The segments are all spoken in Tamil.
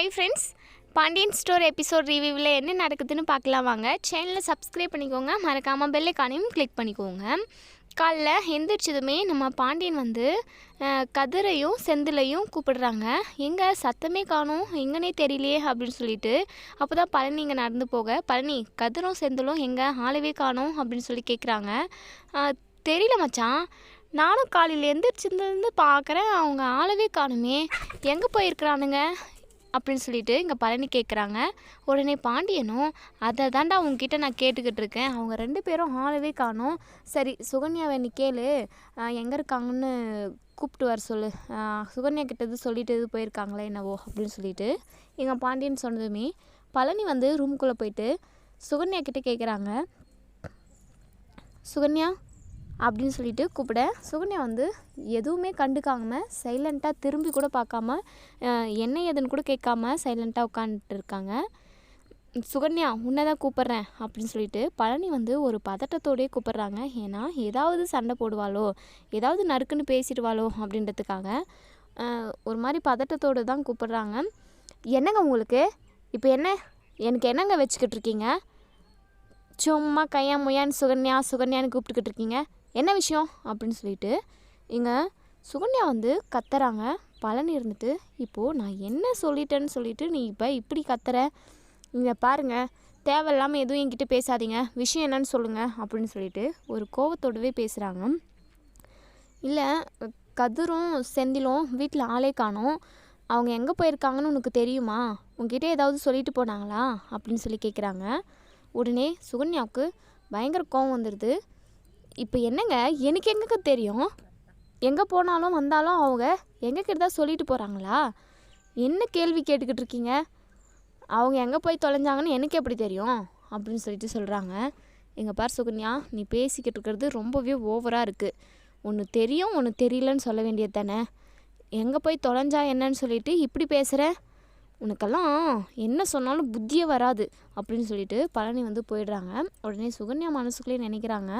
Hi friends Pandian store episode ரிவ்யூவில் என்ன நடக்குதுன்னு பார்க்கலாம் வாங்க. சேனலை சப்ஸ்கிரைப் பண்ணிக்கோங்க. மறக்காமல் பெல்லைக்கானையும் கிளிக் பண்ணிக்கோங்க. காலைல எந்திரிச்சதுமே நம்ம பாண்டியன் வந்து கதிரையும் செந்திலையும் கூப்பிடுறாங்க. எங்கே சத்தமே காணும். எங்கனே தெரியலையே அப்படின்னு சொல்லிட்டு. அப்போ தான் பழனி இங்கே நடந்து போக பழனி கதிரும் செந்திலும் எங்கே? ஆளவே காணும் அப்படின்னு சொல்லி கேட்குறாங்க தெரியல மச்சான். நானும் காலையில் எந்திரிச்சிருந்து பார்க்குறேன் அவங்க ஆளவே காணுமே. எங்கே போயிருக்கிறானுங்க? அப்படின்னு சொல்லிட்டு இங்கே பழனி கேட்குறாங்க உடனே பாண்டியனும் அதை தாண்டா உங்ககிட்ட நான் கேட்டுக்கிட்டு இருக்கேன். அவங்க ரெண்டு பேரும் ஆளவே காணும். சரி சுகன்யாவை நீ கேளு. எங்கே இருக்காங்கன்னு கூப்பிட்டு வர சொல்லு. சுகன்யா கிட்டது சொல்லிட்டு இது போயிருக்காங்களே என்னவோ அப்படின்னு சொல்லிட்டு எங்கள் பாண்டியன் சொன்னதுமே பழனி வந்து ரூம்குள்ளே போயிட்டு சுகன்யா கிட்டே கேட்குறாங்க சுகன்யா அப்படின்னு சொல்லிட்டு கூப்பிட சுகன்யா வந்து எதுவுமே கண்டுக்காமல் சைலண்ட்டாக திரும்பி கூட பார்க்காம என்ன ஏதுன்னு கூட கேட்காம சைலண்ட்டாக உட்காந்துட்டு இருக்காங்க. சுகன்யா உன்னை தான் கூப்பிட்றேன் அப்படின்னு சொல்லிட்டு பழனி வந்து ஒரு பதட்டத்தோடயே கூப்பிட்றாங்க. ஏன்னா ஏதாவது சண்டை போடுவாளோ ஏதாவது நறுக்குன்னு பேசிடுவாளோ அப்படின்றதுக்காக ஒரு மாதிரி பதட்டத்தோடு தான் கூப்பிட்றாங்க. என்னங்க உங்களுக்கு? இப்போ என்ன எனக்கு என்னங்க வச்சுக்கிட்டு இருக்கீங்க? சும்மா கையா முயான்னு சுகன்யா சுகன்யான்னு கூப்பிட்டுக்கிட்டு இருக்கீங்க. என்ன விஷயம் அப்படின்னு சொல்லிட்டு இங்கே சுகன்யா வந்து கத்துறாங்க. பழனி இருந்துட்டு இப்போது நான் என்ன சொல்லிட்டேன்னு சொல்லிட்டு நீ இப்போ இப்படி கத்துற? இங்கே பாருங்க தேவையில்லாமல் எதுவும் என்கிட்ட பேசாதீங்க. விஷயம் என்னன்னு சொல்லுங்கள் அப்படின்னு சொல்லிட்டு ஒரு கோவத்தோடவே பேசுகிறாங்க இல்லை கதிரும் செந்திலும் வீட்டில் ஆளே காணும். அவங்க எங்கே போயிருக்காங்கன்னு உனக்கு தெரியுமா? உங்ககிட்ட ஏதாவது சொல்லிட்டு போனாங்களா? அப்படின்னு சொல்லி கேட்குறாங்க உடனே சுகன்யாவுக்கு பயங்கர கோவம் வந்துடுது இப்போ என்னங்க? எனக்கு எங்கங்க தெரியும்? எங்கே போனாலும் வந்தாலும் அவங்க எங்ககிட்ட தான் சொல்லிட்டு போகிறாங்களா என்ன கேள்வி கேட்டுக்கிட்டு இருக்கீங்க? அவங்க எங்கே போய் தொலைஞ்சாங்கன்னு எனக்கு எப்படி தெரியும்? அப்படின்னு சொல்லிட்டு சொல்கிறாங்க எங்கள் பார் சுகன்யா நீ பேசிக்கிட்டு இருக்கிறது ரொம்பவே ஓவராக இருக்குது ஒன்று தெரியும் ஒன்று தெரியலன்னு சொல்ல வேண்டியது தானே? எங்கே போய் தொலைஞ்சா என்னன்னு சொல்லிட்டு இப்படி பேசுகிற உனக்கெல்லாம் என்ன சொன்னாலும் புத்தியே வராது அப்படின்னு சொல்லிட்டு பழனி வந்து போயிடுறாங்க. உடனே சுகன்யா மனசுக்குள்ளேயே நினைக்கிறாங்க.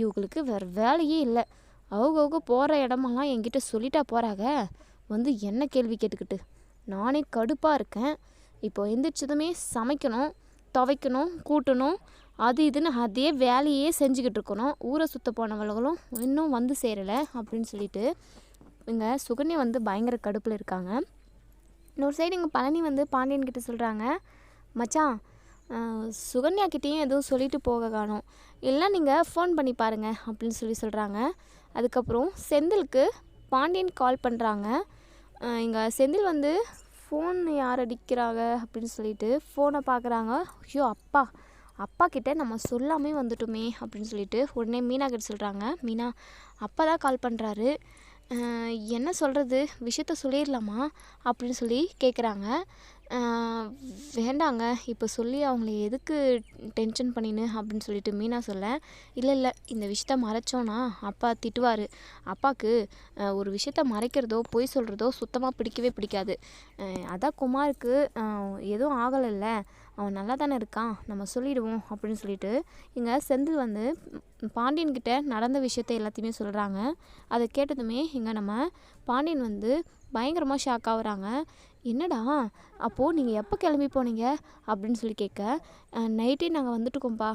இவங்களுக்கு வேறு வேலையே இல்லை. அவங்கவுங்க போகிற இடமெல்லாம் என்கிட்ட சொல்லிட்டா போகிறாங்க வந்து என்ன கேள்வி கேட்டுக்கிட்டு? நானே கடுப்பாக இருக்கேன். இப்போ எந்திரிச்சதுமே சமைக்கணும் துவைக்கணும் கூட்டணும். அது இதுன்னு அதே வேலையே செஞ்சுக்கிட்டு இருக்கணும். ஊரை சுத்த போனவர்களும் இன்னும் வந்து சேரலை அப்படின்னு சொல்லிட்டு இங்கே சுகன்யா வந்து பயங்கர கடுப்பில் இருக்காங்க. இன்னொரு சைடு இங்கே பழனி வந்து பாண்டியன்கிட்ட சொல்கிறாங்க மச்சான் சுகன்யாக்கிட்டேயும் சுகன்யா கிட்டேயும் எதுவும் சொல்லிட்டு போக காணோம். இல்லை நீங்கள் ஃபோன் பண்ணி பாருங்கள் அப்படின்னு சொல்லி சொல்கிறாங்க அதுக்கப்புறம் செந்திலுக்கு பாண்டியன் கால் பண்ணுறாங்க இங்கே செந்தில் வந்து ஃபோன் யார் அடிக்கிறாங்க அப்படின்னு சொல்லிட்டு ஃபோனை பார்க்குறாங்க ஐயோ அப்பா. அப்பா கிட்ட நம்ம சொல்லாமே வந்துட்டோமே அப்படின்னு சொல்லிட்டு உடனே மீனா கிட்ட சொல்கிறாங்க மீனா அப்பா தான் கால் பண்ணுறாரு என்ன சொல்கிறது விஷயத்த சொல்லிடலாமா? அப்படின்னு சொல்லி கேட்குறாங்க வேண்டாங்க. இப்போ சொல்லி அவங்கள எதுக்கு டென்ஷன் பண்ணின்னு அப்படின்னு சொல்லிட்டு மீனா சொல்ல இல்லை இல்லை இந்த விஷயத்த மறைச்சோன்னா அப்பா திட்டுவார். அப்பாவுக்கு ஒரு விஷயத்த மறைக்கிறதோ பொய் சொல்கிறதோ சுத்தமாக பிடிக்கவே பிடிக்காது. அதான் குமாருக்கு எதுவும் ஆகலைல்ல. அவன் நல்லா தானே இருக்கான். நம்ம சொல்லிடுவோம் அப்படின்னு சொல்லிட்டு இங்கே செந்தில் வந்து பாண்டியன்கிட்ட நடந்த விஷயத்த எல்லாத்தையுமே சொல்கிறாங்க அதை கேட்டதுமே இங்கே நம்ம பாண்டியன் வந்து பயங்கரமாக ஷாக் ஆகுறாங்க என்னடா அப்போது நீங்கள் எப்போ கிளம்பி போனீங்க? அப்படின்னு சொல்லி கேட்க நைட்டே நாங்கள் வந்துட்டுக்கோம்ப்பா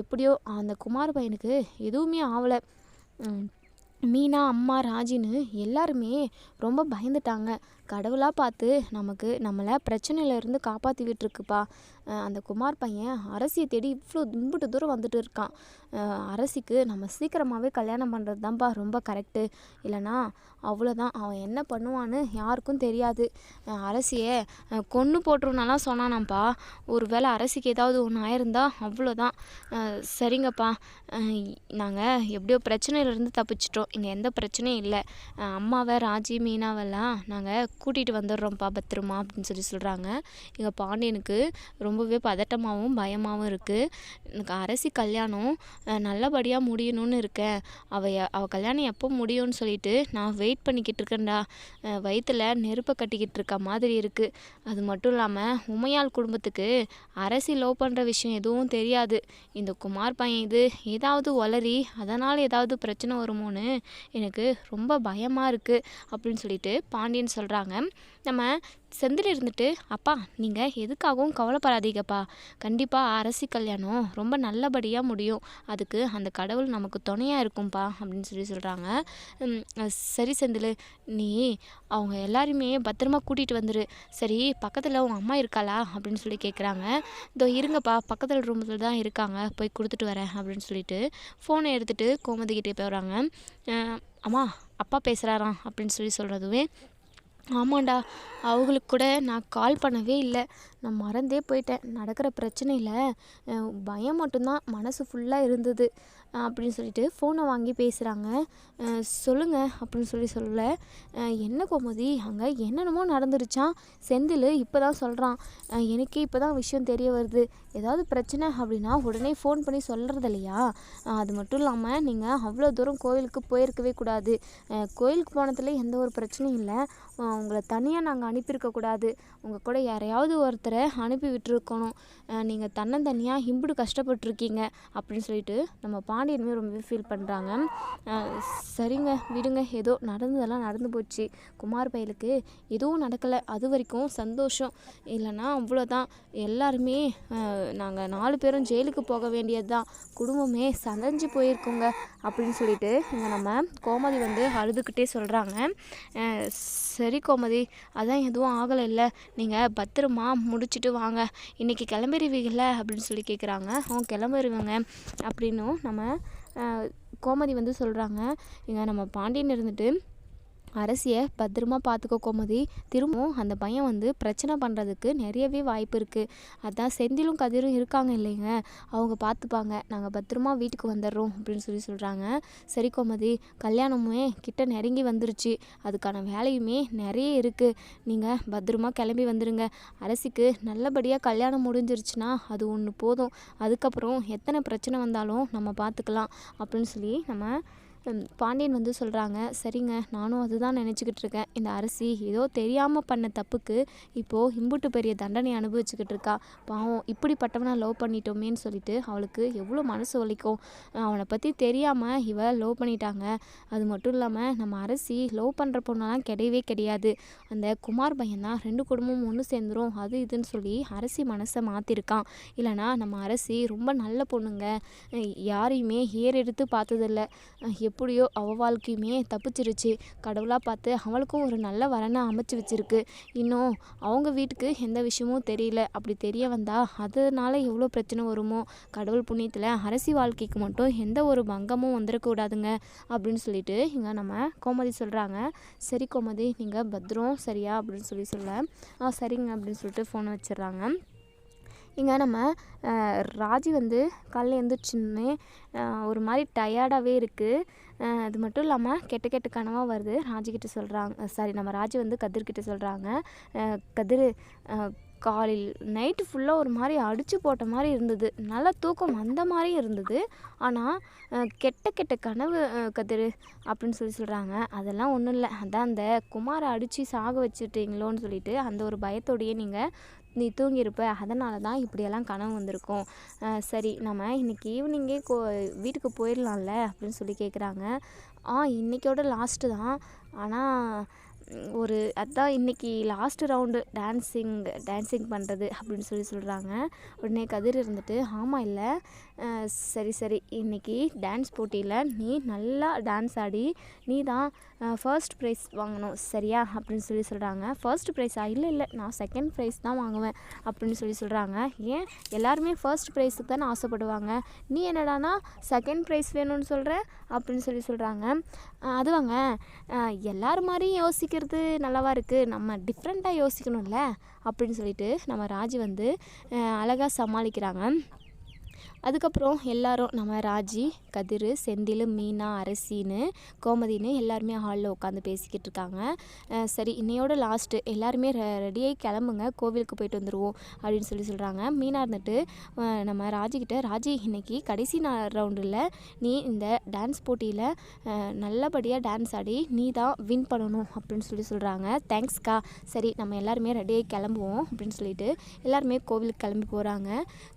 எப்படியோ அந்த குமார் பையனுக்கு எதுவுமே ஆகலை மீனா அம்மா ராஜின்னு எல்லாருமே ரொம்ப பயந்துட்டாங்க. கடவுளாக பார்த்து நமக்கு நம்மளை பிரச்சனையிலேருந்து காப்பாற்றி இருக்குப்பா அந்த குமார் பையன் அரசியை தேடி இவ்வளோ இம்புட்டு தூரம் வந்துட்டு இருக்கான். அரசிக்கு நம்ம சீக்கிரமாகவே கல்யாணம் பண்ணுறது தான்ப்பா ரொம்ப கரெக்டு இல்லைனா அவ்வளோதான் அவன் என்ன பண்ணுவான்னு யாருக்கும் தெரியாது. அரசியை கொன்று போட்டுருனாலாம் சொன்னானாம்ப்பா. ஒரு வேளை அரசிக்கு ஏதாவது ஒன்று ஆயிருந்தா அவ்வளோதான் சரிங்கப்பா. நாங்கள் எப்படியோ பிரச்சனையிலேருந்து தப்பிச்சிட்டோம். இங்கே எந்த பிரச்சனையும் இல்லை. அம்மாவை ராஜி மீனாவெல்லாம் நாங்கள் கூட்டிகிட்டு வந்துடுறோம்ப்பா பத்திரமா அப்படின்னு சொல்லி சொல்கிறாங்க எங்கள் பாண்டியனுக்கு ரொம்பவே பதட்டமாகவும் பயமாகவும் இருக்குது எனக்கு அரசி கல்யாணம் நல்லபடியாக முடியணும்னு இருக்கேன். அவள் அவள் கல்யாணம் எப்போ முடியும்னு சொல்லிட்டு நான் வெயிட் பண்ணிக்கிட்டு இருக்கேன்டா. வயிற்றில் நெருப்பை கட்டிக்கிட்டு இருக்க மாதிரி இருக்குது அது மட்டும் இல்லாமல் உமையாள் குடும்பத்துக்கு அரசி லவ் பண்ணுற விஷயம் எதுவும் தெரியாது. இந்த குமார் பையன் இது ஏதாவது ஒளரி அதனால் ஏதாவது பிரச்சனை வருமோன்னு எனக்கு ரொம்ப பயமாக இருக்குது அப்படின்னு சொல்லிட்டு பாண்டியன் சொல்கிறாங்க சொல்கிறாங்க நம்ம செந்தில் இருந்துட்டு அப்பா நீங்கள் எதுக்காகவும் கவலைப்படாதீங்கப்பா. கண்டிப்பாக அரசி கல்யாணம் ரொம்ப நல்லபடியாக முடியும். அதுக்கு அந்த கடவுள் நமக்கு துணையாக இருக்கும்ப்பா அப்படின்னு சொல்லி சொல்கிறாங்க சரி செந்தில் நீ அவங்க எல்லாருமே பத்திரமா கூட்டிகிட்டு வந்துரு. சரி பக்கத்தில் உங்கள் அம்மா இருக்காளா? அப்படின்னு சொல்லி கேட்குறாங்க இதோ இருங்கப்பா பக்கத்தில் ரூமில் தான் இருக்காங்க. போய் கொடுத்துட்டு வரேன் அப்படின்னு சொல்லிட்டு ஃபோனை எடுத்துகிட்டு கோமதிக்கிட்டே போகிறாங்க அம்மா அப்பா பேசுகிறாராம் அப்படின்னு சொல்லி சொல்கிறதுவே ஆமாண்டா. அவங்களுக்கு கூட நான் கால் பண்ணவே இல்லை. நான் மறந்தே போயிட்டேன். நடக்கிற பிரச்சனையில் பயம் மட்டும்தான். மனசு ஃபுல்லாக இருந்தது. அப்படின்னு சொல்லிட்டு ஃபோனை வாங்கி பேசுகிறாங்க சொல்லுங்கள் அப்படின்னு சொல்லி சொல்லல. என்ன கோமதி? அங்கே என்னென்னமோ நடந்துருச்சான் செந்தில் இப்போ தான் சொல்கிறான் எனக்கே இப்போ தான் விஷயம் தெரிய வருது. ஏதாவது பிரச்சனை அப்படின்னா உடனே ஃபோன் பண்ணி சொல்கிறது இல்லையா? அது மட்டும் இல்லாமல் நீங்கள் அவ்வளோ தூரம் கோயிலுக்கு போயிருக்கவே கூடாது. கோயிலுக்கு போனதுல எந்த ஒரு பிரச்சனையும் இல்லை. உங்களை தனியாக நாங்கள் அனுப்பியிருக்கக்கூடாது உங்கள் கூட யாரையாவது ஒருத்தரை அனுப்பி விட்டுருக்கணும். நீங்கள் தன்னந்தனியாக இம்புடு கஷ்டப்பட்டிருக்கீங்க அப்படின்னு சொல்லிட்டு நம்ம பாண்டியனுமே ரொம்பவே ஃபீல் பண்ணுறாங்க சரிங்க விடுங்க. ஏதோ நடந்ததெல்லாம் நடந்து போச்சு. குமார் பயலுக்கு எதுவும் நடக்கலை. அது வரைக்கும் சந்தோஷம். இல்லைன்னா அவ்வளோதான் எல்லாருமே நாங்கள் நாலு பேரும் ஜெயிலுக்கு போக வேண்டியது தான் குடும்பமே சதஞ்சு போயிருக்கோங்க அப்படின்னு சொல்லிட்டு இங்கே நம்ம கோமதி வந்து அழுதுகிட்டே சொல்கிறாங்க சரி கோமதி அதான் எதுவும் ஆகலை இல்லை நீங்கள் பத்திரமா முடிச்சிட்டு வாங்க. இன்றைக்கி கிளம்பிடுவீங்கல்ல அப்படின்னு சொல்லி கேட்குறாங்க அவன் கிளம்பிடுவாங்க அப்படின்னும் நம்ம கோமதி வந்து சொல்கிறாங்க இங்கே நம்ம பாண்டியன் இருந்துட்டு அரசியை பத்திரமா பார்த்துக்கோ கோமதி. திரும்பவும் அந்த பையன் வந்து பிரச்சனை பண்ணுறதுக்கு நிறையவே வாய்ப்பு இருக்குது அதான் செந்திலும் கதிரும் இருக்காங்க இல்லைங்க. அவங்க பார்த்துப்பாங்க நாங்கள் பத்திரமா வீட்டுக்கு வந்துடுறோம் அப்படின்னு சொல்லி சொல்கிறாங்க சரி கோமதி கல்யாணமுமே கிட்ட நெருங்கி வந்துருச்சு. அதுக்கான வேலையுமே நிறைய இருக்குது நீங்கள் பத்திரமா கிளம்பி வந்துடுங்க அரசிக்கு நல்லபடியாக கல்யாணம் முடிஞ்சிருச்சுன்னா அது ஒன்று போதும். அதுக்கப்புறம் எத்தனை பிரச்சனை வந்தாலும் நம்ம பார்த்துக்கலாம் அப்படின்னு சொல்லி நம்ம பாண்டியன் வந்து சொல்கிறாங்க சரிங்க நானும் அதுதான் நினச்சிக்கிட்டு இருக்கேன். இந்த அரசி ஏதோ தெரியாமல் பண்ண தப்புக்கு இப்போது இம்புட்டு பெரிய தண்டனை அனுபவிச்சுக்கிட்டு இருக்கா. பாவம் இப்படிப்பட்டவனை லவ் பண்ணிட்டோமேன்னு சொல்லிட்டு அவளுக்கு எவ்வளோ மனசு வலிக்கும். அவனை பற்றி தெரியாமல் இவ லவ் பண்ணிட்டாங்க. அது மட்டும் இல்லாமல் நம்ம அரசி லவ் பண்ணுற பொண்ணெல்லாம் கிடையவே கிடையாது. அந்த குமார் பையன் தான் ரெண்டு குடும்பமும் ஒன்று சேர்ந்துரும். அது இதுன்னு சொல்லி அரசி மனசை மாற்றிருக்கான் இல்லைனா நம்ம அரசி ரொம்ப நல்ல பொண்ணுங்க. யாரையுமே யாரையுமே ஏறெடுத்து பார்த்ததில்ல. எப் எப்படியோ அவள் வாழ்க்கையுமே தப்பிச்சிருச்சு. கடவுளாக பார்த்து அவளுக்கும் ஒரு நல்ல வரனை அமைச்சு வச்சிருக்கு. இன்னும் அவங்க வீட்டுக்கு எந்த விஷயமும் தெரியல. அப்படி தெரிய வந்தால் அதனால் எவ்வளோ பிரச்சனை வருமோ? கடவுள் புண்ணியத்தில் அரசி வாழ்க்கைக்கு மட்டும் எந்த ஒரு பங்கமும் வந்துடக்கூடாதுங்க அப்படின்னு சொல்லிட்டு இங்கே நம்ம கோமதி சொல்கிறாங்க சரி கோமதி நீங்கள் பத்திரம் சரியா? அப்படின்னு சொல்லி சொல்ல. ஆ சரிங்க அப்படின்னு சொல்லிட்டு ஃபோனை வச்சிடுறாங்க. இங்கே நம்ம ராஜி வந்து காலையில் எழுந்திரிச்சுன்னே ஒரு மாதிரி டயர்டாகவே இருக்குது அது மட்டும் இல்லாமல் கெட்ட கெட்ட கனவாக வருது. ராஜிக்கிட்ட சொல்கிறாங்க சாரி நம்ம ராஜி வந்து கதிர்கிட்ட சொல்கிறாங்க கதிர் காலில் காலையில் நைட்டு ஃபுல்லாக ஒரு மாதிரி அடித்து போட்ட மாதிரி இருந்தது. நல்லா தூக்கம் வந்த மாதிரி இருந்தது. ஆனால் கெட்ட கெட்ட கனவு கதிர் அப்படின்னு சொல்லி சொல்கிறாங்க அதெல்லாம் ஒன்றும் இல்லை. அதான் அந்த குமாரை அடித்து சாக வச்சுட்டீங்களோன்னு சொல்லிட்டு அந்த ஒரு பயத்தோடையே நீங்கள் நீ தூங்கியிருப்ப. அதனால தான் இப்படியெல்லாம் கனவு வந்திருக்கும். சரி நம்ம இன்னைக்கு ஈவினிங்கே கோ வீட்டுக்கு போயிடலாம்ல அப்படின்னு சொல்லி கேட்குறாங்க ஆ இன்னைக்கோட லாஸ்ட்டு தான். ஆனால் ஒரு அதான் இன்றைக்கி லாஸ்ட்டு ரவுண்டு டான்ஸிங் டான்ஸிங் பண்ணுறது அப்படின்னு சொல்லி சொல்கிறாங்க உடனே கதிர் இருந்துட்டு ஆமாம் இல்லை. சரி சரி இன்னைக்கு டான்ஸ் போட்டியில் நீ நல்லா டான்ஸ் ஆடி நீ தான் ஃபர்ஸ்ட் ப்ரைஸ் வாங்கணும். சரியா? அப்படின்னு சொல்லி சொல்கிறாங்க ஃபர்ஸ்ட் ப்ரைஸா இல்லை இல்லை. நான் செகண்ட் ப்ரைஸ் தான் வாங்குவேன் அப்படின்னு சொல்லி சொல்கிறாங்க ஏன்? எல்லாருமே ஃபர்ஸ்ட் ப்ரைஸுக்கு தானே ஆசைப்படுவாங்க. நீ என்னடானா செகண்ட் ப்ரைஸ் வேணும்னு சொல்கிற அப்படின்னு சொல்லி சொல்கிறாங்க அதுவாங்க. எல்லார் மாதிரியும் யோசிக்கிறது நல்லாவா இருக்குது நம்ம டிஃப்ரெண்ட்டாக யோசிக்கணும்ல? அப்படின்னு சொல்லிட்டு நம்ம ராஜி வந்து அழகாக சமாளிக்கிறாங்க. அதுக்கப்புறம் எல்லாரும் நம்ம ராஜி கதிர் செந்தில் மீனா அரசின்னு கோமதின்னு எல்லாருமே ஹாலில் உட்காந்து பேசிக்கிட்டு இருக்காங்க. சரி இன்னையோட லாஸ்ட்டு எல்லாருமே ரெ ரெடியாகி கிளம்புங்க. கோவிலுக்கு போயிட்டு வந்துடுவோம் அப்படின்னு சொல்லி சொல்கிறாங்க மீனா இருந்துட்டு நம்ம ராஜிக்கிட்ட ராஜி இன்னைக்கு கடைசி நாள் ரவுண்டில் நீ இந்த டான்ஸ் போட்டியில் நல்லபடியாக டான்ஸ் ஆடி நீ தான் வின் பண்ணணும் அப்படின்னு சொல்லி சொல்கிறாங்க தேங்க்ஸ்க்கா சரி நம்ம எல்லாருமே ரெடியாகி கிளம்புவோம் அப்படின்னு சொல்லிட்டு எல்லாருமே கோவிலுக்கு கிளம்பி போகிறாங்க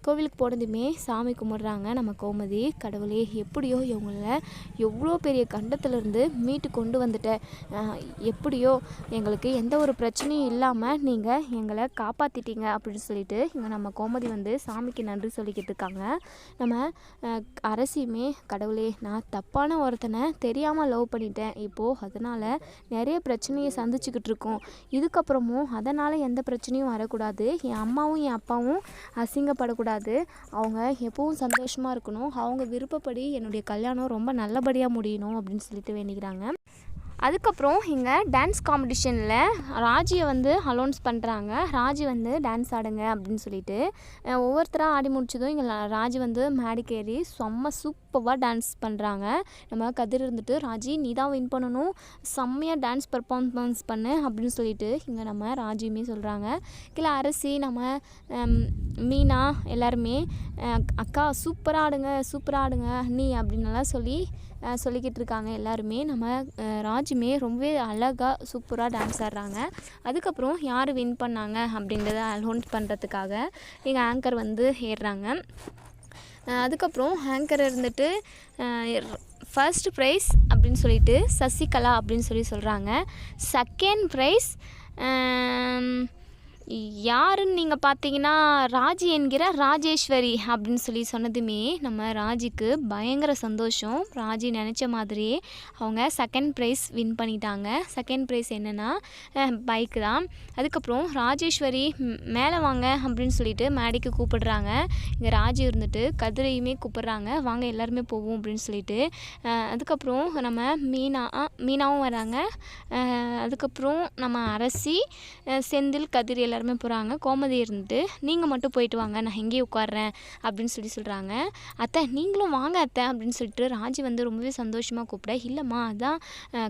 கோவிலுக்கு போனதுமே சாமி கும்பிட்றாங்க. நம்ம கோமதி கடவுளே எப்படியோ இவங்கள எவ்வளோ பெரிய கண்டத்துலேருந்து மீட்டு கொண்டு வந்துட்டேன் எப்படியோ எங்களுக்கு எந்த ஒரு பிரச்சனையும் இல்லாமல் நீங்கள் எங்களை காப்பாற்றிட்டீங்க அப்படின்னு சொல்லிட்டு இங்கே நம்ம கோமதி வந்து சாமிக்கு நன்றி சொல்லிக்கிட்டு இருக்காங்க. நம்ம அரசியுமே கடவுளே நான் தப்பான ஒருத்தனை தெரியாமல் லவ் பண்ணிட்டேன். இப்போது அதனால் நிறைய பிரச்சனையை சந்திச்சுக்கிட்டு இருக்கோம். இதுக்கப்புறமும் அதனால் எந்த பிரச்சனையும் வரக்கூடாது. என் அம்மாவும் என் அப்பாவும் அசிங்கப்படக்கூடாது. அவங்க எப்பவும் சந்தோஷமாக இருக்கணும். அவங்க விருப்பப்படி என்னுடைய கல்யாணம் ரொம்ப நல்லபடியாக முடியணும் அப்படின்னு சொல்லிட்டு வேண்டிக்கிறாங்க. அதுக்கப்புறம் இங்கே டான்ஸ் காம்படிஷனில் ராஜியை வந்து அலோன்ஸ் பண்ணுறாங்க ராஜி வந்து டான்ஸ் ஆடுங்க அப்படின்னு சொல்லிட்டு. ஒவ்வொருத்தராக ஆடி முடிச்சதும் இங்கே ராஜி வந்து மேடிக்கேறி ஏறி செம்ம சூப்பராக டான்ஸ் பண்ணுறாங்க நம்ம கதிர் இருந்துட்டு ராஜி நீ தான் வின் பண்ணணும். செம்மையாக டான்ஸ் பர்ஃபார்மன்ஸ் பண்ணு அப்படின்னு சொல்லிட்டு இங்கே நம்ம ராஜியுமே சொல்கிறாங்க கீழே அரசி நம்ம மீனா எல்லாருமே அக்கா சூப்பராக ஆடுங்க சூப்பராக ஆடுங்க நீ அப்படின்னலாம் சொல்லி சொல்லிக்கிட்டு இருக்காங்க எல்லாருமே. நம்ம ராஜுமே ரொம்பவே அழகாக சூப்பராக டான்ஸ் ஆடுறாங்க. அதுக்கப்புறம் யார் வின் பண்ணாங்க அப்படின்றத அனௌன்ஸ் பண்ணுறதுக்காக எங்கள் ஆங்கர் வந்து ஏறுறாங்க. அதுக்கப்புறம் ஆங்கர் இருந்துட்டு ஃபர்ஸ்ட் ப்ரைஸ் அப்படின்னு சொல்லிட்டு சசிகலா அப்படின்னு சொல்லி சொல்கிறாங்க செகண்ட் ப்ரைஸ் யாருன்னு நீங்கள் பார்த்தீங்கன்னா ராஜி என்கிற ராஜேஸ்வரி அப்படின்னு சொல்லி சொன்னதுமே நம்ம ராஜிக்கு பயங்கர சந்தோஷம். ராஜி நினச்ச மாதிரியே அவங்க செகண்ட் ப்ரைஸ் வின் பண்ணிட்டாங்க. செகண்ட் ப்ரைஸ் என்னென்னா பைக்கு தான். அதுக்கப்புறம் ராஜேஸ்வரி மேலே வாங்க அப்படின்னு சொல்லிட்டு மேடைக்கு கூப்பிடுறாங்க. இங்கே ராஜி இருந்துட்டு கதிரையுமே கூப்பிடுறாங்க. வாங்க எல்லாருமே போவோம் அப்படின்னு சொல்லிட்டு. அதுக்கப்புறம் நம்ம மீனா ஆ, மீனாவும் வராங்க. அதுக்கப்புறம் நம்ம அரசி செந்தில் கதிர் எல்லாருமே எல்லாருமே போகிறாங்க கோமதி இருந்துட்டு நீங்கள் மட்டும் போயிட்டு வாங்க நான் எங்கேயே உட்கார்றேன் அப்படின்னு சொல்லி சொல்கிறாங்க அத்தை நீங்களும் வாங்க அத்தை அப்படின்னு சொல்லிட்டு ராஜி வந்து ரொம்பவே சந்தோஷமாக கூப்பிட இல்லைம்மா அதான்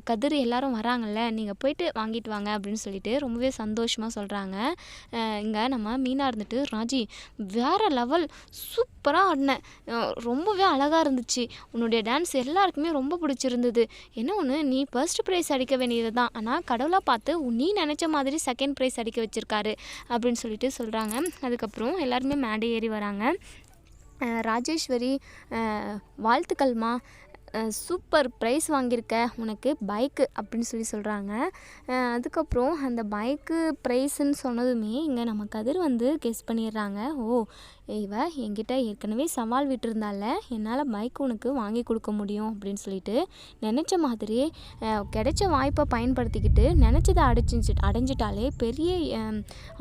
கதிர் எல்லாரும் வராங்கல்ல நீங்கள் போயிட்டு வாங்கிட்டு வாங்க அப்படின்னு சொல்லிட்டு ரொம்பவே சந்தோஷமாக சொல்கிறாங்க இங்கே நம்ம மீனா இருந்துட்டு ராஜி வேறு லெவல் சூப்பராக ஆடினேன் ரொம்பவே அழகாக இருந்துச்சு. உன்னுடைய டான்ஸ் எல்லாருக்குமே ரொம்ப பிடிச்சிருந்தது. என்ன ஒன்று நீ ஃபர்ஸ்ட் ப்ரைஸ் அடிக்க வேண்டியது தான் ஆனால் கடவுளாக பார்த்து உன் நீ நினச்ச மாதிரி செகண்ட் ப்ரைஸ் அடிக்க வச்சுருக்காரு. அப்படின்னு சொல்லிட்டு சொல்கிறாங்க அதுக்கப்புறம் எல்லாருமே மேடை ஏறி வராங்க. ராஜேஸ்வரி வாழ்த்துக்கள்மா. சூப்பர் ப்ரைஸ் வாங்கியிருக்க உனக்கு பைக்கு அப்படின்னு சொல்லி சொல்கிறாங்க அதுக்கப்புறம் அந்த பைக்கு ப்ரைஸுன்னு சொன்னதுமே இங்கே நம்ம கதிர் வந்து கெஸ் பண்ணிடுறாங்க. ஓ இவ என்கிட்ட ஏற்கனவே சவால் விட்டுருந்தால என்னால் பைக் உனக்கு வாங்கி கொடுக்க முடியும் அப்படின்னு சொல்லிட்டு நினச்ச மாதிரி கிடைச்ச வாய்ப்பை பயன்படுத்திக்கிட்டு நினச்சதை அடைச்சிச்சு அடைஞ்சிட்டாலே பெரிய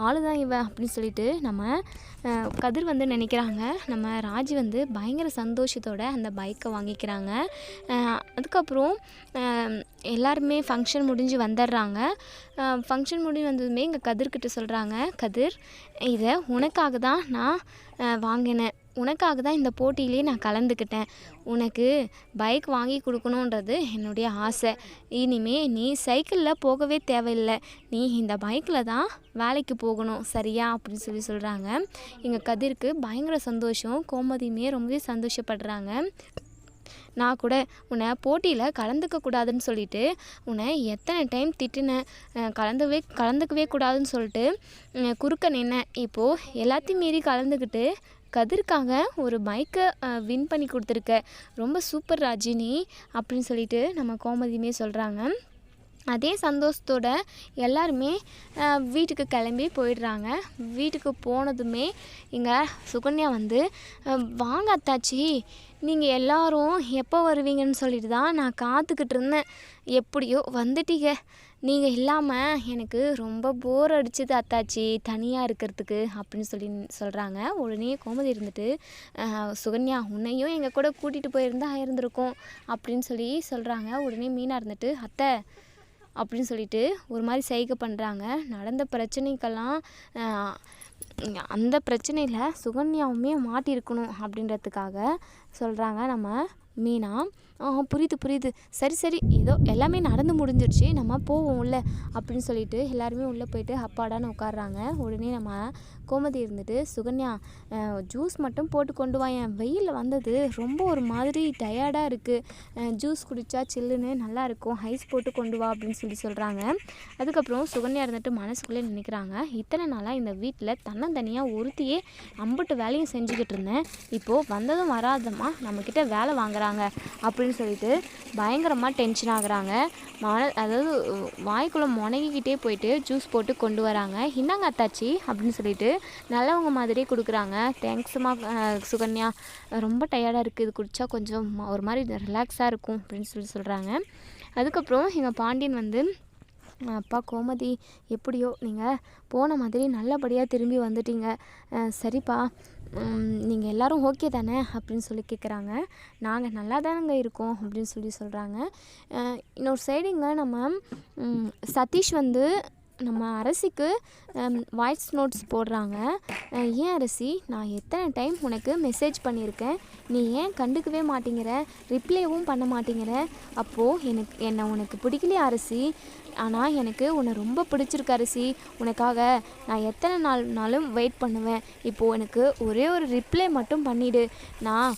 ஆளு தான் இவ அப்படின்னு சொல்லிட்டு நம்ம கதிர் வந்து நினைக்கிறாங்க. நம்ம ராஜி வந்து பயங்கர சந்தோஷத்தோட அந்த பைக்கை வாங்கிக்கிறாங்க. அதுக்கப்புறம் எல்லாருமே ஃபங்க்ஷன் முடிஞ்சு வந்துடுறாங்க ஃபங்க்ஷன் முடிஞ்சு வந்ததுமே எங்கள் கதிர்கிட்ட சொல்கிறாங்க கதிர் இதை உனக்காக தான் நான் வாங்கினேன். உனக்காக தான் இந்த போட்டியிலே நான் கலந்துக்கிட்டேன். உனக்கு பைக் வாங்கி கொடுக்கணுன்றது என்னுடைய ஆசை. இனிமே நீ சைக்கிளில் போகவே தேவையில்லை. நீ இந்த பைக்கில் தான் வேலைக்கு போகணும். சரியா? அப்படின்னு சொல்லி சொல்கிறாங்க எங்கள் கதிருக்கு பயங்கர சந்தோஷம். கோமதியுமே ரொம்பவே சந்தோஷப்படுறாங்க. நான் கூட உன்னை போட்டியில் கலந்துக்க கூடாதுன்னு சொல்லிட்டு உன்னை எத்தனை டைம் திட்டினேன் கலந்துவே கலந்துக்கவே கூடாதுன்னு சொல்லிட்டு குறுக்க நின்னேன் இப்போது எல்லாத்தையும் மீறி கலந்துக்கிட்டு கதிர்க்காக ஒரு பைக்கை வின் பண்ணி கொடுத்துருக்க. ரொம்ப சூப்பர் ராஜினி அப்படின்னு சொல்லிட்டு நம்ம கோமதியுமே சொல்கிறாங்க அதே சந்தோஷத்தோட எல்லாருமே வீட்டுக்கு கிளம்பி போயிடுறாங்க. வீட்டுக்கு போனதுமே இங்கே சுகன்யா வந்து வாங்க அத்தாச்சி நீங்கள் எல்லாரும் எப்போ வருவீங்கன்னு சொல்லிட்டு தான் நான் காத்துக்கிட்டு இருந்தேன். எப்படியோ வந்துட்டீங்க. நீங்கள் இல்லாமல் எனக்கு ரொம்ப போர் அடிச்சது அத்தாச்சி. தனியாக இருக்கிறதுக்கு அப்படின்னு சொல்லி சொல்கிறாங்க உடனே கோமதி இருந்துட்டு சுகன்யா உன்னையும் எங்கள் கூட கூட்டிகிட்டு போயிருந்தா இருந்திருக்கும் அப்படின்னு சொல்லி சொல்கிறாங்க உடனே மீனாக இருந்துட்டு அத்தை அப்படின்னு சொல்லிட்டு ஒரு மாதிரி செய்கை பண்ணுறாங்க நடந்த பிரச்சனைக்கெல்லாம் அந்த பிரச்சனையில் சுகன்யாவுமே மாட்டியிருக்கணும் அப்படின்றதுக்காக சொல்கிறாங்க நம்ம மீனா. ஆ புரியுது புரியுது. சரி சரி ஏதோ எல்லாமே நடந்து முடிஞ்சிருச்சு. நம்ம போவோம் உள்ள அப்படின்னு சொல்லிட்டு எல்லாருமே உள்ளே போயிட்டு அப்பாடான்னு உட்காடுறாங்க உடனே நம்ம கோமதி இருந்துட்டு சுகன்யா ஜூஸ் மட்டும் போட்டு கொண்டு வா. என் வெயிலில் வந்தது ரொம்ப ஒரு மாதிரி டயர்டாக இருக்குது ஜூஸ் குடித்தா சில்லுன்னு நல்லாயிருக்கும் ஐஸ் போட்டு கொண்டு வா. அப்படின்னு சொல்லி சொல்கிறாங்க அதுக்கப்புறம் சுகன்யா இருந்துட்டு மனசுக்குள்ளே நினைக்கிறாங்க. இத்தனை நாளாக இந்த வீட்டில் தன்னந்தனியாக ஒருத்தியே அம்பட்டு வேலையும் செஞ்சுக்கிட்டு இருந்தேன். இப்போது வந்ததும் வராதம்மா. நம்மக்கிட்ட வேலை வாங்குறாங்க. அப்படின்னு அப்படின்னு சொல்லிட்டு பயங்கரமாக டென்ஷன் ஆகுறாங்க. மன அதாவது வாய்க்குள்ளே முனகிக்கிட்டே போயிட்டு ஜூஸ் போட்டு கொண்டு வராங்க. என்னங்க அத்தாச்சி அப்படின்னு சொல்லிட்டு நல்லவங்க மாதிரியே கொடுக்குறாங்க. தேங்க்ஸ்மா சுகன்யா. ரொம்ப டயர்டாக இருக்குது இது குடித்தா கொஞ்சம் ஒரு மாதிரி ரிலாக்ஸாக இருக்கும் அப்படின்னு சொல்லி சொல்கிறாங்க அதுக்கப்புறம் எங்கள் பாண்டியன் வந்து அப்பா கோமதி எப்படியோ நீங்கள் போன மாதிரி நல்லபடியாக திரும்பி வந்துட்டீங்க. சரிப்பா. நீங்கள் எல்லோரும் ஓகே தானே? அப்படின்னு சொல்லி கேட்குறாங்க நாங்கள் நல்லா தானங்க இருக்கோம் அப்படின்னு சொல்லி சொல்கிறாங்க இன்னொரு சைடுங்க நம்ம சதீஷ் வந்து நம்ம அரசிக்கு வாய்ஸ் நோட்ஸ் போடுறாங்க. ஏன் அரசி நான் எத்தனை டைம் உனக்கு மெசேஜ் பண்ணியிருக்கேன் நீ ஏன் கண்டுக்கவே மாட்டேங்கிற? ரிப்ளைவும் பண்ண மாட்டேங்கிற? அப்போது எனக்கு என்னை உனக்கு பிடிக்கலையா அரசி? ஆனால் எனக்கு உன்னை ரொம்ப பிடிச்சிருக்கு அரிசி. உனக்காக நான் எத்தனை நாள்னாலும் வெயிட் பண்ணுவேன். இப்போது எனக்கு ஒரே ஒரு ரிப்ளை மட்டும் பண்ணிவிடு நான்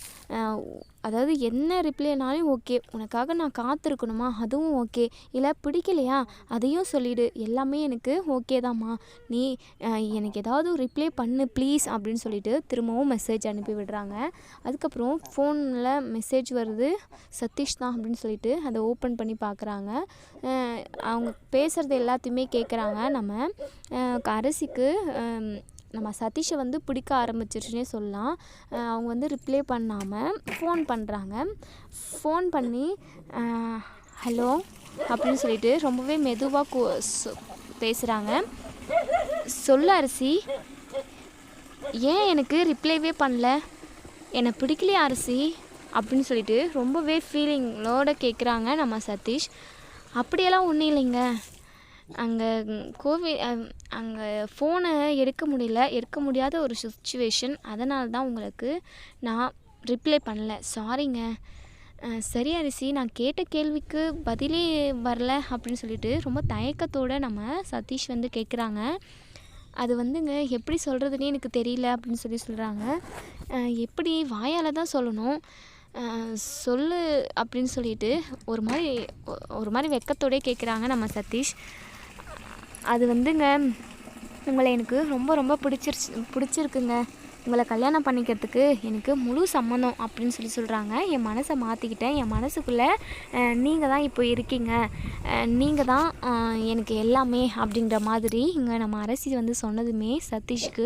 அதாவது என்ன ரிப்ளைனாலும் ஓகே உனக்காக நான் காத்திருக்கணுமா? அதுவும் ஓகே இல்லை பிடிக்கலையா? அதையும் சொல்லிவிடு எல்லாமே எனக்கு ஓகே தாம்மா. நீ எனக்கு ஏதாவது ரிப்ளை பண்ணு ப்ளீஸ் அப்படின்னு சொல்லிட்டு திரும்பவும் மெசேஜ் அனுப்பி விடுறாங்க. அதுக்கப்புறம் ஃபோனில் மெசேஜ் வருது. சதீஷ் தான் அப்படின்னு சொல்லிட்டு அதை ஓப்பன் பண்ணி பார்க்குறாங்க அவங்க பேசுகிறது எல்லாத்தையுமே கேட்குறாங்க நம்ம அரசிக்கு நம்ம சதீஷை வந்து பிடிக்க ஆரம்பிச்சிருச்சுனே சொல்லலாம். அவங்க வந்து ரிப்ளை பண்ணாமல் ஃபோன் பண்ணுறாங்க ஃபோன் பண்ணி ஹலோ அப்படின்னு சொல்லிட்டு ரொம்பவே மெதுவாக கோ பேசுகிறாங்க சொல்லு அரிசி ஏன் எனக்கு ரிப்ளைவே பண்ணல? என்னை பிடிக்கலையா அரிசி? அப்படின்னு சொல்லிட்டு ரொம்பவே ஃபீலிங்களோடு கேட்குறாங்க நம்ம சதீஷ். அப்படியெல்லாம் ஒன்றும் இல்லைங்க. அங்கே கோவி அங்கே ஃபோனை எடுக்க முடியல எடுக்க முடியாத ஒரு சுச்சுவேஷன் அதனால தான் உங்களுக்கு நான் ரிப்ளை பண்ணல. சாரிங்க சரி அரிசி நான் கேட்ட கேள்விக்கு பதிலே வரல அப்படின்னு சொல்லிட்டு ரொம்ப தயக்கத்தோட நம்ம சதீஷ் வந்து கேட்குறாங்க அது வந்துங்க எப்படி சொல்கிறதுனே எனக்கு தெரியல அப்படின்னு சொல்லி சொல்கிறாங்க எப்படி வாயால் தான் சொல்லணும்? சொல்லு அப்படின்னு சொல்லிட்டு ஒரு மாதிரி ஒரு மாதிரி வெக்கத்தோடே கேட்குறாங்க நம்ம சதீஷ். அது வந்துங்க உங்களை எனக்கு ரொம்ப ரொம்ப பிடிச்சிருச்சு பிடிச்சிருக்குங்க. உங்களை கல்யாணம் பண்ணிக்கிறதுக்கு எனக்கு முழு சம்மந்தம் அப்படின்னு சொல்லி சொல்கிறாங்க என் மனசை மாற்றிக்கிட்டேன் என் மனசுக்குள்ளே நீங்கள் தான் இப்போ இருக்கீங்க. நீங்கள் தான் எனக்கு எல்லாமே அப்படின்ற மாதிரி இங்கே நம்ம அரசி வந்து சொன்னதுமே சதீஷ்க்கு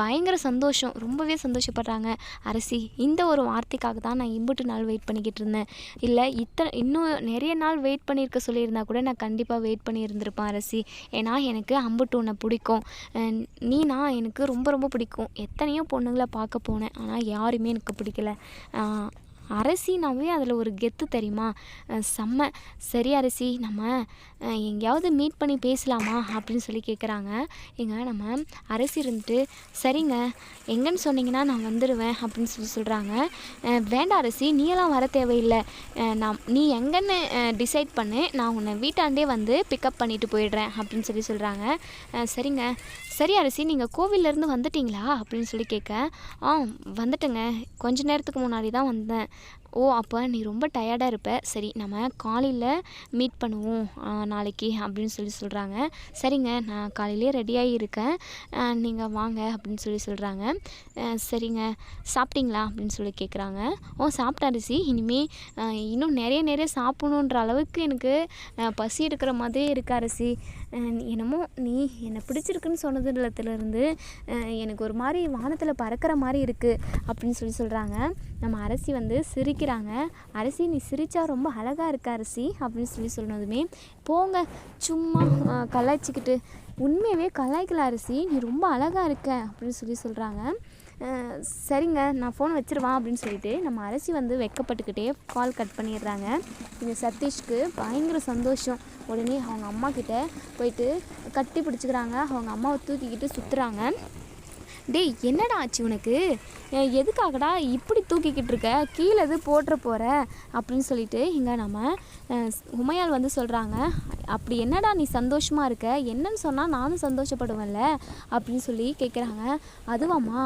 பயங்கர சந்தோஷம். ரொம்பவே சந்தோஷப்படுறாங்க. அரசி இந்த ஒரு வார்த்தைக்காக தான் நான் இம்புட்டு நாள் வெயிட் பண்ணிக்கிட்டு இருந்தேன். இல்லை இத்தனை இன்னும் நிறைய நாள் வெயிட் பண்ணியிருக்க சொல்லியிருந்தா கூட நான் கண்டிப்பாக வெயிட் பண்ணியிருந்திருப்பேன் அரசி. ஏன்னா எனக்கு அம்புட்டு உன்னை பிடிக்கும். நீனா எனக்கு ரொம்ப ரொம்ப பிடிக்கும். எத்தனையோ பொண்ணுங்களை பார்க்க போனேன். ஆனால் யாருமே எனக்கு பிடிக்கல. அரசினாவே அதில் ஒரு கெத்து தெரியுமா? செம்ம. சரி அரசி நம்ம எங்கேயாவது மீட் பண்ணி பேசலாமா? அப்படின்னு சொல்லி கேட்குறாங்க எங்க நம்ம அரசி இருந்துட்டு சரிங்க எங்கன்னு சொன்னீங்கன்னா நான் வந்துடுவேன் அப்படின்னு சொல்லி சொல்கிறாங்க வேண்டாம் அரசி நீயெல்லாம் வர தேவையில்லை. நான் நீ எங்கன்னு டிசைட் பண்ணு. நான் உன்னை வீட்டாண்டே வந்து பிக்கப் பண்ணிட்டு போயிடுறேன் அப்படின்னு சொல்லி சொல்கிறாங்க சரிங்க. சரி அரசி நீங்கள் கோவிலேருந்து வந்துட்டீங்களா? அப்படின்னு சொல்லி கேட்க ஆ வந்துட்டேங்க. கொஞ்ச நேரத்துக்கு முன்னாடி தான் வந்தேன். ஓ அப்போ நீ ரொம்ப டயர்டாக இருப்ப. சரி நம்ம காலையில் மீட் பண்ணுவோம் நாளைக்கு அப்படின்னு சொல்லி சொல்கிறாங்க சரிங்க நான் காலையிலே ரெடியாகி இருக்கேன். நீங்கள் வாங்க அப்படின்னு சொல்லி சொல்கிறாங்க சரிங்க. சாப்பிட்டீங்களா? அப்படின்னு சொல்லி கேட்குறாங்க. ஓ சாப்பிட்டா அரிசி. இனிமேல் இன்னும் நிறைய நிறைய சாப்பிடணுன்ற அளவுக்கு எனக்கு பசி எடுக்கிற மாதிரியே இருக்கா அரிசி. என்னமோ நீ என்னை பிடிச்சிருக்குன்னு சொன்னதுலேருந்து எனக்கு ஒரு மாதிரி வானத்தில் பறக்கிற மாதிரி இருக்குது அப்படின்னு சொல்லி சொல்கிறாங்க நம்ம அரசி வந்து சிரிக்கிறாங்க. அரசி நீ சிரித்தா ரொம்ப அழகாக இருக்க அரசி அப்படின்னு சொல்லி சொன்னதுமே போங்க சும்மா கலாய்ச்சிக்கிட்டு. உண்மையாகவே கலாய்க்கல அரசி நீ ரொம்ப அழகாக இருக்க அப்படின்னு சொல்லி சொல்கிறாங்க சரிங்க நான் ஃபோன் வச்சுருவான் அப்படின்னு சொல்லிட்டு நம்ம அரசி வந்து வெக்கப்பட்டுக்கிட்டே கால் கட் பண்ணிடுறாங்க. இந்த சதீஷ்க்கு பயங்கர சந்தோஷம். உடனே அவங்க அம்மா கிட்ட போயிட்டு கட்டி பிடிச்சிக்கிறாங்க. அவங்க அம்மாவை தூக்கிக்கிட்டு சுற்றுறாங்க டேய் என்னடா ஆச்சு உனக்கு? எதுக்காகடா இப்படி தூக்கிக்கிட்டு இருக்க? கீழே எது போட்டுற போகிற அப்படின்னு சொல்லிட்டு இங்கே நம்ம உமையால் வந்து சொல்கிறாங்க அப்படி என்னடா நீ சந்தோஷமாக இருக்க? என்னன்னு சொன்னால் நானும் சந்தோஷப்படுவேன்ல? அப்படின்னு சொல்லி கேட்குறாங்க அதுவாம்மா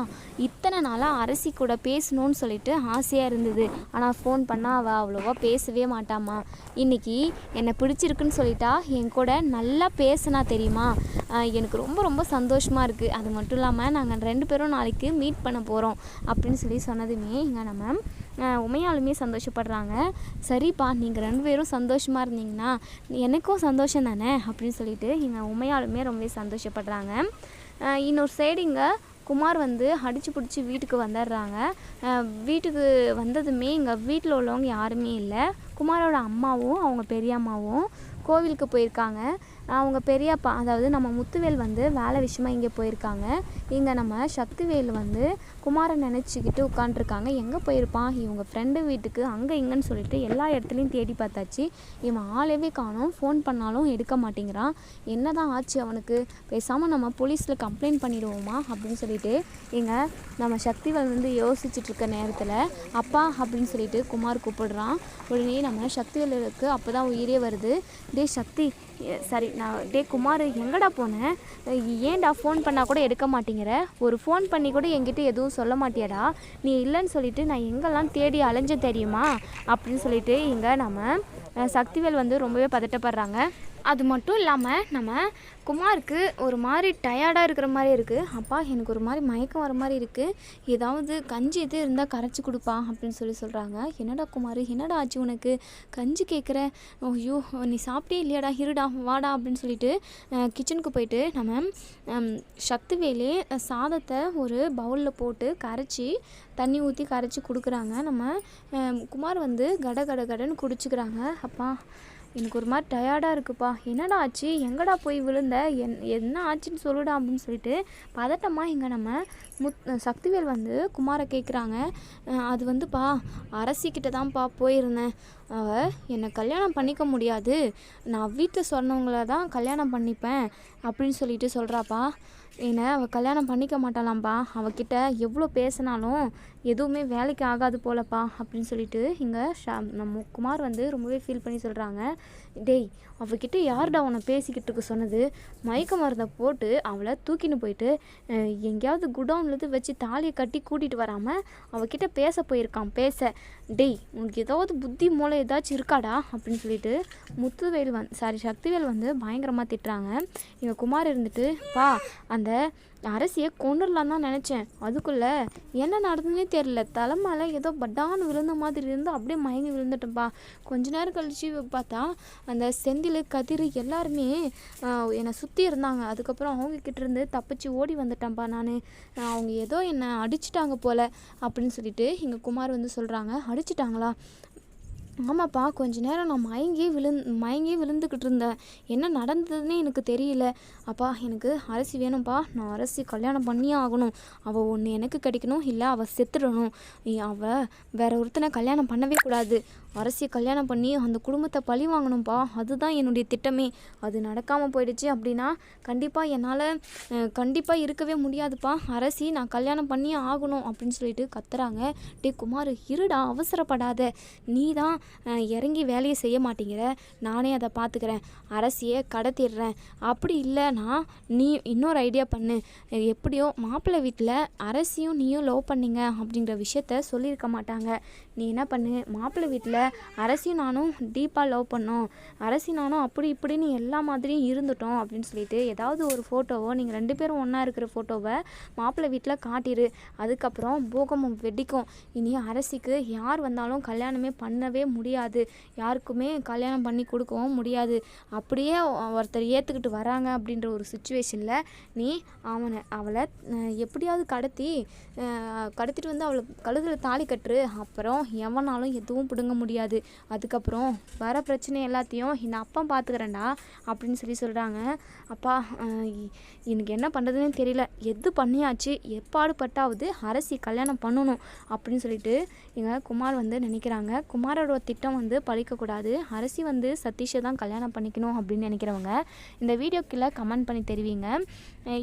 இத்தனை நாளாக அரசி கூட பேசணும்னு சொல்லிட்டு ஆசையாக இருந்தது. ஆனால் ஃபோன் பண்ணால் அவள் அவ்வளோவா பேசவே மாட்டாம்மா. இன்னைக்கு என்னை பிடிச்சிருக்குன்னு சொல்லிட்டா என் கூட நல்லா பேசினா தெரியுமா? எனக்கு ரொம்ப ரொம்ப சந்தோஷமாக இருக்குது அது மட்டும் இல்லாமல் நாங்கள் ரெண்டு பேரும் நாளைக்கு மீட் பண்ண போகிறோம் அப்படின்னு சொல்லி சொன்னதுமே இங்கே நம்ம உமையாலுமே சந்தோஷப்படுறாங்க. சரிப்பா நீங்கள் ரெண்டு பேரும் சந்தோஷமாக இருந்தீங்கன்னா எனக்கும் சந்தோஷம் தானே? அப்படின்னு சொல்லிட்டு இங்கே உமையாலுமே ரொம்பவே சந்தோஷப்படுறாங்க. இன்னொரு சைடு இங்கே குமார் வந்து அடிச்சு பிடிச்சி வீட்டுக்கு வந்துடுறாங்க. வீட்டுக்கு வந்ததுமே இங்கே வீட்டில் உள்ளவங்க யாருமே இல்லை. குமாரோட அம்மாவும் அவங்க பெரியம்மாவும் கோவிலுக்கு போயிருக்காங்க. அவங்க பெரியப்பா அதாவது நம்ம முத்துவேல் வந்து வேலை விஷயமா இங்கே போயிருக்காங்க. இங்கே நம்ம சக்திவேல் வந்து குமாரை நினச்சிக்கிட்டு உட்காண்ட்ருக்காங்க எங்கே போயிருப்பான் இவங்க ஃப்ரெண்டு வீட்டுக்கு அங்கே இங்கேன்னு சொல்லிட்டு எல்லா இடத்துலையும் தேடி பார்த்தாச்சு. இவன் ஆளவே காணோம். ஃபோன் பண்ணாலும் எடுக்க மாட்டேங்கிறான் என்னதான் ஆச்சு அவனுக்கு? பேசாமல் நம்ம போலீஸில் கம்ப்ளைண்ட் பண்ணிடுவோமா? அப்படின்னு சொல்லிட்டு எங்கள் நம்ம சக்திவல் வந்து யோசிச்சுட்டு இருக்க நேரத்தில் அப்பா அப்படின்னு சொல்லிட்டு குமார் கூப்பிடுறான். உடனே நம்ம சக்திவலுக்கு அப்போ தான் உயிரே வருது. டேய் சக்தி சரி நான் டே குமார் எங்கடா போனேன் ஏன்டா ஃபோன் பண்ணால் கூட எடுக்க மாட்டேங்கிற? ஒரு ஃபோன் பண்ணி கூட என்கிட்ட எதுவும் சொல்ல மாட்டியாடா. நீ இல்லைன்னு சொல்லிட்டு நான் எங்கெல்லாம் தேடி அலைஞ்ச தெரியுமா? அப்படின்னு சொல்லிட்டு இங்கே நம்ம சக்திவேல் வந்து ரொம்பவே பதட்டப்படுறாங்க. அது மட்டும் இல்லாமல் நம்ம குமாருக்கு ஒரு மாதிரி டயர்டாக இருக்கிற மாதிரி இருக்குது அப்பா எனக்கு ஒரு மாதிரி மயக்கம் வர மாதிரி இருக்குது ஏதாவது கஞ்சி எது இருந்தால் கரைச்சி கொடுப்பா அப்படின்னு சொல்லி சொல்கிறாங்க என்னடா குமார் என்னடா ஆச்சு உனக்கு? கஞ்சி கேட்குற ஐயோ நீ சாப்பிட்டே இல்லையாடா இருடா வாடா அப்படின்னு சொல்லிட்டு கிச்சனுக்கு போயிட்டு நம்ம ஹம், சக்திவேலே சாதத்தை ஒரு பவுலில் போட்டு கரைச்சி தண்ணி ஊற்றி கரைச்சி கொடுக்குறாங்க. நம்ம குமார் வந்து கட கட கடன்னு குடிச்சுக்கிறாங்க. அப்பா எனக்கு ஒரு மாதிரி டயர்டாக இருக்குப்பா. என்னடா ஆச்சு? எங்கடா போய் விழுந்த? என் என்ன ஆச்சுன்னு சொல்லுடா அப்படின்னு சொல்லிட்டு பதட்டமாக இங்கே நம்ம முத் சக்திவேல் வந்து குமாரை கேட்குறாங்க அது வந்துப்பா அரசிக்கிட்ட தான்ப்பா போயிருந்தேன். அவள் என்னை கல்யாணம் பண்ணிக்க முடியாது. நான் வீட்டில் சொன்னவங்கள தான் கல்யாணம் பண்ணிப்பேன் அப்படின்னு சொல்லிட்டு சொல்கிறாப்பா என்னை அவள் கல்யாணம் பண்ணிக்க மாட்டாளாம்ப்பா. அவகிட்ட எவ்வளோ பேசினாலும் எதுவுமே வேலைக்கு ஆகாது போலப்பா அப்படின்னு சொல்லிட்டு இங்கே ஷா நம்ம குமார் வந்து ரொம்பவே ஃபீல் பண்ணி சொல்கிறாங்க டேய் அவகிட்ட யார்டா உன்னை பேசிக்கிட்டு இருக்க சொன்னது? மயக்க மருந்தை போட்டு அவளை தூக்கின்னு போயிட்டு எங்கேயாவது குடவுன்லேருந்து வச்சு தாலியை கட்டி கூட்டிகிட்டு வராமல் அவகிட்ட பேச போயிருக்கான் பேச. டேய் உனக்கு ஏதாவது புத்தி மூளை ஏதாச்சும் இருக்காடா அப்படின்னு சொல்லிட்டு முத்துவேல் வந் சாரி சக்திவேல் வந்து பயங்கரமாக திட்டுறாங்க. இங்கே குமார் இருந்துட்டு பா அந்த அரசியை கொண்டுடலாம் தான் நினச்சேன். அதுக்குள்ளே என்ன நடந்ததுன்னே தெரில தலைமையில் ஏதோ பட்டான்னு விழுந்த மாதிரி இருந்து அப்படியே மயங்கி விழுந்துட்டேன்ப்பா கொஞ்ச நேரம் கழிச்சு பார்த்தா அந்த செந்தில் கதிர் எல்லாருமே என்னை சுற்றி இருந்தாங்க. அதுக்கப்புறம் அவங்க கிட்டேருந்து தப்பிச்சு ஓடி வந்துட்டேன்ப்பா நான். அவங்க ஏதோ என்னை அடிச்சிட்டாங்க போல அப்படின்னு சொல்லிட்டு எங்கள் குமார் வந்து சொல்கிறாங்க அடிச்சிட்டாங்களா? ஆமாப்பா கொஞ்ச நேரம் நான் மயங்கி விழுந் மயங்கி விழுந்துக்கிட்டு இருந்தேன். என்ன நடந்ததுன்னே எனக்கு தெரியல. அப்பா எனக்கு அரசி வேணும்ப்பா நான் அரசி கல்யாணம் பண்ணியே ஆகணும். அவள் ஒன்று எனக்கு கிடைக்கணும் இல்லை அவள் செத்துடணும். அவள் வேற ஒருத்தனை கல்யாணம் பண்ணவே கூடாது. அரசியை கல்யாணம் பண்ணி அந்த குடும்பத்தை பழி வாங்கணும்ப்பா அதுதான் என்னுடைய திட்டமே. அது நடக்காமல் போயிடுச்சு அப்படின்னா கண்டிப்பாக என்னால் கண்டிப்பாக இருக்கவே முடியாதுப்பா. அரசி நான் கல்யாணம் பண்ணி ஆகணும் அப்படின்னு சொல்லிட்டு கத்துறாங்க. டே குமார் இருடா அவசரப்படாத. நீ தான் இறங்கி வேலையை செய்ய மாட்டேங்கிற. நானே அதை பார்த்துக்கிறேன். அரசியை கடத்திடுறேன். அப்படி இல்லைனா நீ இன்னொரு ஐடியா பண்ணு. எப்படியோ மாப்பிள்ளை வீட்டில் அரசியும் நீயும் லவ் பண்ணிங்க அப்படிங்கிற விஷயத்த சொல்லியிருக்க மாட்டாங்க. நீ என்ன பண்ணு? மாப்பிள்ளை வீட்டில் அரசி நானும் டீப்பாக லவ் பண்ணோம். அரசி நானும் அப்படி இப்படின்னு எல்லா மாதிரியும் இருந்துட்டோம் அப்படின்னு சொல்லிட்டு ஏதாவது ஒரு ஃபோட்டோவோ நீங்கள் ரெண்டு பேரும் ஒன்றா இருக்கிற ஃபோட்டோவை மாப்பிள்ளை வீட்டில் காட்டிடு அதுக்கப்புறம் பூகம்பம் வெடிக்கும். இனி அரசிக்கு யார் வந்தாலும் கல்யாணமே பண்ணவே முடியாது. யாருக்குமே கல்யாணம் பண்ணி கொடுக்கவும் முடியாது. அப்படியே ஒருத்தர் ஏற்றுக்கிட்டு வராங்க அப்படின்ற ஒரு சுச்சுவேஷனில் நீ அவனை அவளை எப்படியாவது கடத்தி கடத்திட்டு வந்து அவளை கழுதில் தாலி கட்டுரு அப்புறம் எவனாலும் எதுவும் பிடுங்க முடியாது. அதுக்கப்புறம் வர பிரச்சனை எல்லாத்தையும் என் அப்பா பார்த்துக்கிறேன்டா அப்படின்னு சொல்லி சொல்கிறாங்க அப்பா எனக்கு என்ன பண்ணுறதுன்னு தெரியல. எது பண்ணியாச்சு? எப்பாடுபட்டாவது அரசி கல்யாணம் பண்ணணும் அப்படின்னு சொல்லிட்டு எங்கள் குமார் வந்து நினைக்கிறாங்க. குமாரோட திட்டம் வந்து பழிக்கக்கூடாது. அரசி வந்து சதீஷை தான் கல்யாணம் பண்ணிக்கணும் அப்படின்னு நினைக்கிறவங்க இந்த வீடியோ கீழே கமெண்ட் பண்ணி தெரிவிங்க.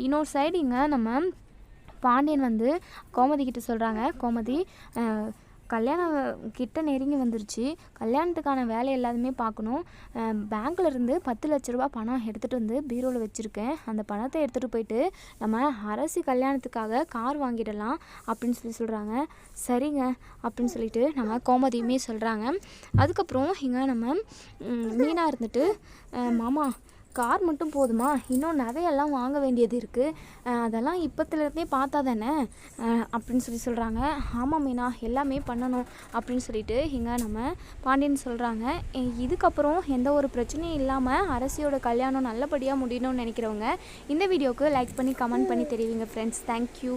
இன்னொரு சைடு இங்கே நம்ம பாண்டியன் வந்து கோமதி கிட்ட சொல்கிறாங்க கோமதி கல்யாணம் கிட்ட நெருங்கி வந்துருச்சு. கல்யாணத்துக்கான வேலை எல்லாத்தையுமே பார்க்கணும் அஹ், இருந்து பத்து லட்ச ரூபா பணம் எடுத்துகிட்டு வந்து பீரோவில் வச்சுருக்கேன். அந்த பணத்தை எடுத்துகிட்டு போயிட்டு நம்ம அரசி கல்யாணத்துக்காக கார் வாங்கிடலாம் அப்படின்னு சொல்லி சொல்கிறாங்க சரிங்க அப்படின்னு சொல்லிட்டு நம்ம கோமதியுமே சொல்கிறாங்க அதுக்கப்புறம் இங்கே நம்ம மீனாக இருந்துட்டு மாமா கார் மட்டும் போதுமா? இன்னும் நகையெல்லாம் வாங்க வேண்டியது இருக்குது அதெல்லாம் இப்போத்துலேருந்தே பார்த்தா தானே? அப்படின்னு சொல்லி சொல்கிறாங்க ஆமாம் மீனா எல்லாமே பண்ணணும் அப்படின்னு சொல்லிட்டு இங்கே நம்ம பாண்டியன் சொல்கிறாங்க இதுக்கப்புறம் எந்த ஒரு பிரச்சனையும் இல்லாமல் அரசியோட கல்யாணம் நல்லபடியாக முடியணும்னு நினைக்கிறவங்க இந்த வீடியோவுக்கு லைக் பண்ணி கமெண்ட் பண்ணி தெரிவிங்க ஃப்ரெண்ட்ஸ் தேங்க்யூ